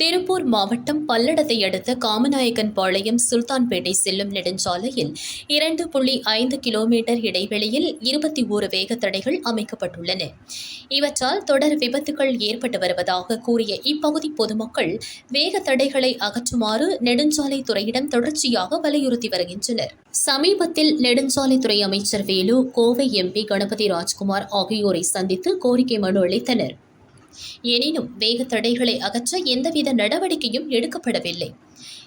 திருப்பூர் மாவட்டம் பல்லடத்தை அடுத்த காமநாயக்கன் பாளையம் சுல்தான்பேட்டை செல்லும் நெடுஞ்சாலையில் இரண்டு புள்ளி ஐந்து கிலோமீட்டர் இடைவெளியில் இருபத்தி ஓரு வேகத்தடைகள் அமைக்கப்பட்டுள்ளன. இவற்றால் தொடர் விபத்துகள் ஏற்பட்டு வருவதாக கூறிய இப்பகுதி பொதுமக்கள் வேகத்தடைகளை அகற்றுமாறு நெடுஞ்சாலைத்துறையிடம் தொடர்ச்சியாக வலியுறுத்தி வருகின்றனர். சமீபத்தில் நெடுஞ்சாலைத்துறை அமைச்சர் வேலு கோவை எம்பி கணபதி ராஜ்குமார் ஆகியோரை சந்தித்து கோரிக்கை மனு அளித்தனர். எனினும் வேகத்தடைகளை அகற்ற எந்தவித நடவடிக்கையும் எடுக்கப்படவில்லை.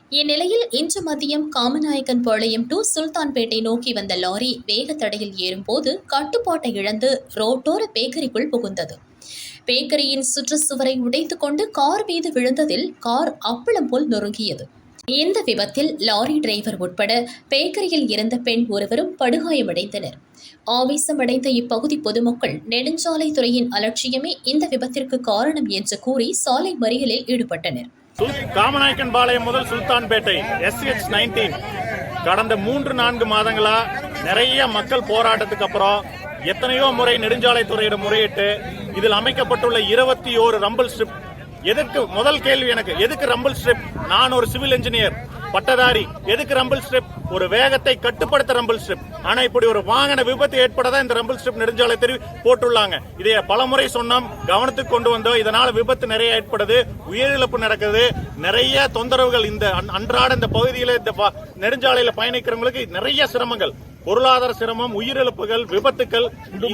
இந்நிலையில் இன்று மதியம் காமநாயக்கன் பாளையம் டு சுல்தான்பேட்டை நோக்கி வந்த லாரி வேகத்தடையில் ஏறும்போது கட்டுப்பாட்டை இழந்து ரோட்டோர பேக்கரிக்குள் புகுந்தது. பேக்கரியின் சுற்றுச்சுவரை உடைத்துக் கொண்டு கார் மீது விழுந்ததில் கார் அப்பளம் போல் நொறுங்கியது. இந்த விபத்தில் லாரி டிரைவர் உட்பட பேக்கரியில் இருந்த பெண் ஒருவரும் படுகாயமடைந்தனர். ஆவேசமடைந்த இப்பகுதி பொதுமக்கள் நெடுஞ்சாலைத்துறையின் அலட்சியமே இந்த விபத்திற்கு காரணம் என்று கூறி சாலை மறியலில் ஈடுபட்டனர். காமநாயக்கன் பாளையம் முதல் சுல்தான்பேட்டை எஸ்ஹெச் நைன்டீன் கடந்த மூன்று நான்கு மாதங்களா நிறைய மக்கள் போராட்டத்துக்கு அப்புறம் எத்தனையோ முறை நெடுஞ்சாலைத்துறையிடம் முறையிட்டு இதில் அமைக்கப்பட்டுள்ள இருபத்தி ஓரு ரம்பிள் ஸ்ட்ரிப் எதுக்கு முதல் கேள்வி எனக்கு எதுக்கு ரம்பிள் ஸ்ட்ரிப் நான் ஒரு சிவில் இன்ஜினியர் பட்டதாரி. எதுக்கு ரம்பிள் ஸ்ட்ரிப் ஒரு வேகத்தை கட்டுப்படுத்த ரம்பிள் ஸ்ட்ரிப் ஆனா இப்படி ஒரு வாகன விபத்து ஏற்படதான் இந்த ரம்பிள் ஸ்ட்ரிப் நெடுஞ்சாலை தெரிவி போட்டுள்ளாங்க. இதை பலமுறை சொன்னோம் கவனத்துக்கு கொண்டு வந்தோம். இதனால விபத்து நிறைய ஏற்படுது உயிரிழப்பு நடக்குது. நிறைய தொந்தரவுகள் இந்த அன்- அன்றாட இந்த பகுதியில இந்த ப- நெடுஞ்சாலையில பயணிக்கிறவங்களுக்கு நிறைய சிரமங்கள். பொருளாதார சிரமம் உயிரிழப்புகள் விபத்துக்கள்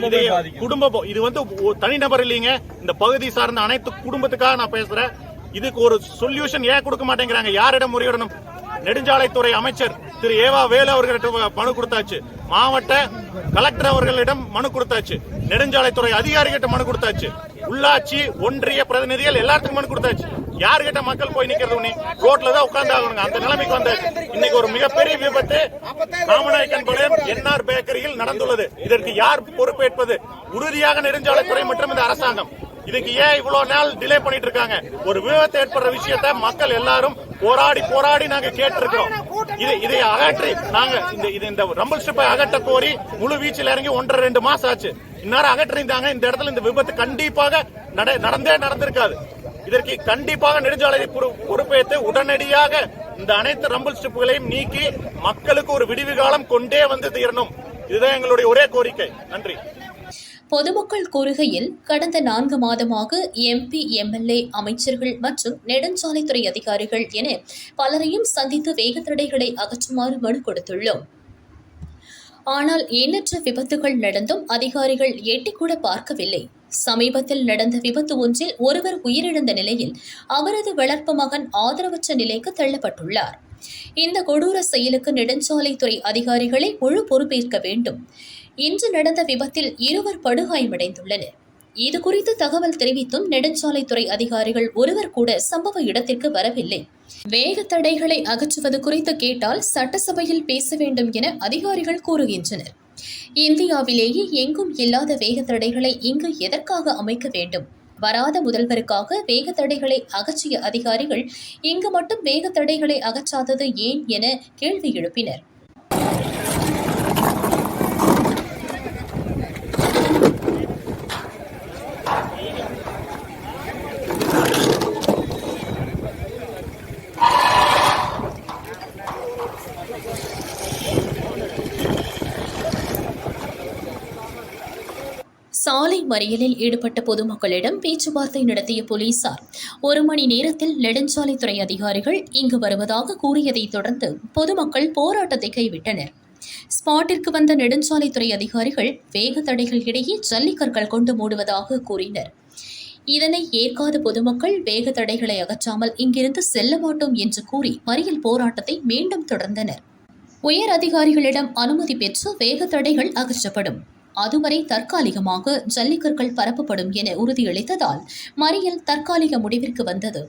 இதே குடும்ப இது வந்து தனிநபர் இல்லைங்க. இந்த பகுதி சார்ந்த அனைத்து குடும்பத்துக்காக நான் பேசுறேன். இதுக்கு ஒரு சொல்யூஷன் ஏன் கொடுக்க மாட்டேங்கிறாங்க? யாரிடம் முறையிடணும்? நெடுஞ்சாலைத்துறை அமைச்சர் திரு ஏவா வேலு அவர்களிடம் மனு கொடுத்தாச்சு. மாவட்ட கலெக்டர் அவர்களிடம் மனு கொடுத்தாச்சு. நெடுஞ்சாலைத்துறை அதிகாரிகிட்ட மனு கொடுத்தாச்சு. உள்ளாட்சி ஒன்றிய பிரதிநிதிகள் எல்லாத்துக்கும் மனு கொடுத்தாச்சு. யாருகிட்ட மக்கள் போய் நிக்கிறது நீ ரோட்ல தான் உட்கார்ந்து ஆகணுங்க அந்த நிலைமைக்கு வந்தாச்சு. இன்னைக்கு ஒரு மிகப்பெரிய விபத்து ராமநாயக்கன் பாளையம் என்ஆர் பேக்கரியில் நடந்துள்ளது. இதற்கு யார் பொறுப்பேற்பது? உறுதியாக நெடுஞ்சாலைத்துறை மற்றும் இந்த அரசாங்கம். இதுக்கு ஏன் இவ்வளவு நாள் டிலே பண்ணிட்டு இருக்காங்க ஒரு விபத்து ஏற்படுற விஷயத்தை மக்கள் எல்லாரும் போராடி போராடி நாங்க கேட்டிருக்கிறோம். இது இதை அகற்றி நாங்க இந்த இது இந்த ரம்பிள் ஸ்ட்ரிப்பை அகற்ற கோரி முழு வீச்சில் இறங்கி ஒன்றரை ரெண்டு மாசம் ஆச்சு. இந்நேரம் அகற்றிருந்தாங்க இந்த இடத்துல இந்த விபத்து கண்டிப்பாக நட- நடந்தே நடந்திருக்காது. இதற்கு கண்டிப்பாக நெடுஞ்சாலை பொறுப்பேற்று உடனடியாக இந்த அனைத்து ரம்பிள் ஸ்ட்ரிப்புகளையும் நீக்கி மக்களுக்கு ஒரு விடிவு காலம் கொண்டே வந்து தீரணும். இதுதான் எங்களுடைய ஒரே கோரிக்கை. நன்றி. பொதுமக்கள் கூறுகையில் கடந்த நான்கு மாதமாக எம்பி எம்எல்ஏ அமைச்சர்கள் மற்றும் நெடுஞ்சாலைத்துறை அதிகாரிகள் என பலரையும் சந்தித்து வேகத்தடைகளை அகற்றுமாறு மனு கொடுத்துள்ளோம். ஆனால் எண்ணற்ற விபத்துகள் நடந்தும் அதிகாரிகள் எட்டிக்கூட பார்க்கவில்லை. சமீபத்தில் நடந்த விபத்து ஒன்றில் ஒருவர் உயிரிழந்த நிலையில் அவரது வளர்ப்பு மகன் ஆதரவற்ற நிலைக்கு தள்ளப்பட்டுள்ளார். இந்த கொடூர செயலுக்கு நெடுஞ்சாலைத்துறை அதிகாரிகளை முழு பொறுப்பேற்க வேண்டும். இன்று நடந்த விபத்தில் இருவர் படுகாயமடைந்துள்ளனர். இது குறித்து தகவல் தெரிவித்தும் நெடுஞ்சாலைத்துறை அதிகாரிகள் ஒருவர் கூட சம்பவ இடத்திற்கு வரவில்லை. வேக தடைகளை அகற்றுவது குறித்து கேட்டால் சட்டசபையில் பேச வேண்டும் என அதிகாரிகள் கூறுகின்றனர். இந்தியாவிலேயே எங்கும் இல்லாத வேக தடைகளை இங்கு எதற்காக அமைக்க வேண்டும்? வராத முதல்வருக்காக வேக தடைகளை அகற்றிய அதிகாரிகள் இங்கு மட்டும் வேக தடைகளை அகற்றாதது ஏன் என கேள்வி எழுப்பினர். சாலை மறியலில் ஈடுபட்ட பொதுமக்களிடம் பேச்சுவார்த்தை நடத்திய போலீசார் ஒரு மணி நேரத்தில் நெடுஞ்சாலைத்துறை அதிகாரிகள் இங்கு வருவதாக கூறியதைத் தொடர்ந்து பொதுமக்கள் போராட்டத்தை கைவிட்டனர். ஸ்பாட்டிற்கு வந்த நெடுஞ்சாலைத்துறை அதிகாரிகள் வேக தடைகள் இடையே ஜல்லிக்கற்கள் கொண்டு மூடுவதாக கூறினர். இதனை ஏற்காத பொதுமக்கள் வேக தடைகளை அகற்றாமல் இங்கிருந்து செல்ல மாட்டோம் என்று கூறி மறியல் போராட்டத்தை மீண்டும் தொடர்ந்தனர். உயர் அதிகாரிகளிடம் அனுமதி பெற்று வேக தடைகள் அகற்றப்படும். அதுவரை தற்காலிகமாக ஜல்லிக்கற்கள் பரப்பப்படும் என உறுதியளித்ததால் மறியல் தற்காலிக முடிவிற்கு வந்தது.